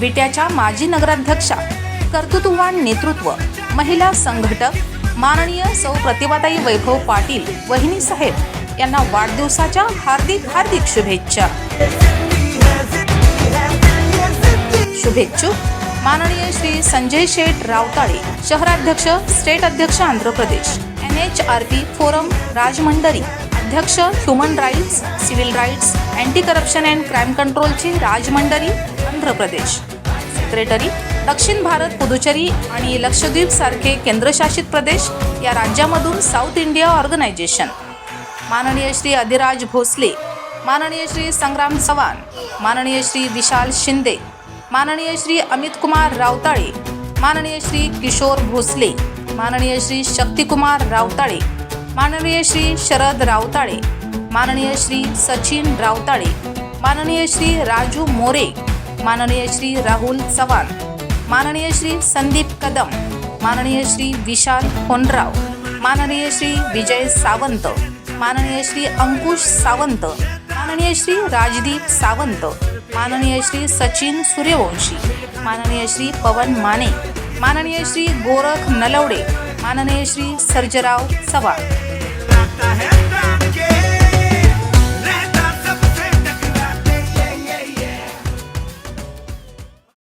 विट्याच्या माजी नगराध्यक्षा कर्तृत्ववान नेतृत्व महिला संघटक माननीय सौ प्रतिभाताई वैभव पाटील वहिनी साहेब यांना वाढदिवसाच्या हार्दिक हार्दिक शुभेच्छा. शुभेच्छुक माननीय श्री संजय शेठ रावताळे शहराध्यक्ष स्टेट अध्यक्ष Andhra Pradesh N H R P forum Rajahmundry अध्यक्ष human rights civil rights anti corruption and crime कंट्रोलची Rajahmundry Andhra Pradesh. Secretary दक्षिण भारत पुदुचेरी आणि लक्षद्वीप सारखे केंद्रशासित प्रदेश या राज्यामधून साऊथ इंडिया ऑर्गनायझेशन. माननीय श्री अधिराज भोसले माननीय श्री संग्राम चव्हाण माननीय श्री विशाल शिंदे माननीय श्री अमित कुमार रावताळे माननीय श्री किशोर भोसले माननीय श्री शक्तिकुमार रावताळे माननीय श्री शरद रावताळे माननीय श्री सचिन रावताळे माननीय श्री राजू मोरे माननीय श्री राहुल चव्हाण माननीय श्री संदीप कदम माननीय श्री विशाल होनराव माननीय श्री विजय सावंत माननीय श्री अंकुश सावंत माननीय श्री राजदीप सावंत माननीय श्री सचिन सूर्यवंशी माननीय श्री पवन माने माननीय श्री गोरख नलवडे माननीय श्री सर्जराव चव्हाण